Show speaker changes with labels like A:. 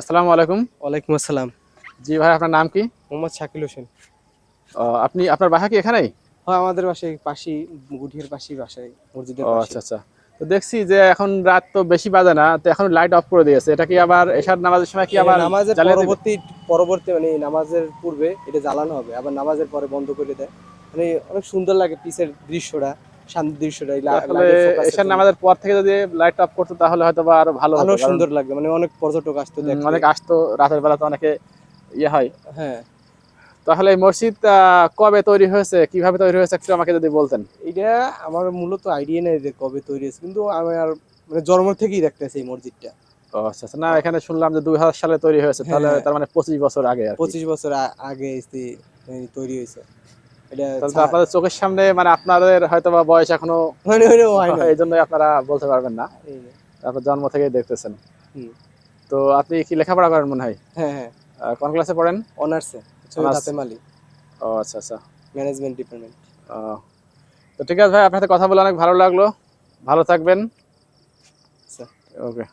A: আসসালামু আলাইকুম।
B: ওয়ালাইকুম আসসালাম।
A: জি ভাই আপনার নাম কি?
B: মোহাম্মদ শাকিল হোসেন।
A: আপনি আপনার বাসা কি এখানেই?
B: হ্যাঁ আমাদের পাশে পাশি গুঠিয়ার পাশেই বাসায় মসজিদের
A: ও আচ্ছা আচ্ছা। তো দেখছি যে এখন রাত তো বেশি বাজে না তো এখন লাইট অফ করে দিয়েছে। এটা কি আবার এশার নামাজের সময় কি আবার
B: নামাজের পরবর্তী পরবর্তী মানে নামাজের পূর্বে এটা জ্বালানো হবে আবার নামাজের পরে বন্ধ করে দেয়। মানে অনেক সুন্দর লাগে পিসের দৃশ্যটা। শান্তির দৃশ্যটা
A: এশার নামাজের পর থেকে যদি লাইট অফ করতো তাহলে হয়তো বা আরও ভালো
B: সুন্দর লাগবে মানে অনেক পর্যটক আসতো
A: অনেক আসতো রাতের বেলা তো অনেকে ইয়ে হয়।
B: হ্যাঁ।
A: তাহলে এই মসজিদ কবে তৈরি হয়েছে কীভাবে তৈরি হয়েছে একটু আমাকে যদি বলতেন।
B: এটা আমার মূলত আইডিয়া নেই যে কবে তৈরি হয়েছে কিন্তু আমি আর মানে জন্ম থেকেই দেখতেছি এই মসজিদটা।
A: আচ্ছা আচ্ছা। না এখানে শুনলাম যে দুই হাজার সালে তৈরি হয়েছে তাহলে
B: হ্যাঁ।
A: তার মানে পঁচিশ বছর আগে
B: পঁচিশ বছর আগে তৈরি হয়েছে।
A: তাহলে আপনাদের চোখের সামনে মানে আপনাদের হয়তো বা বয়স
B: এখনও।
A: এই জন্যই আপনারা বলতে পারবেন না। জন্ম থেকেই দেখতেছেন। তো আপনি কি লেখাপড়া করেন মনে হয়?
B: হ্যাঁ হ্যাঁ।
A: কোন ক্লাসে পড়েন?
B: অনার্সে
A: ও আচ্ছা আচ্ছা।
B: Management department.
A: তো ঠিক আছে ভাই আপনার সাথে কথা বলে অনেক ভালো লাগল। ভালো থাকবেন। ওকে।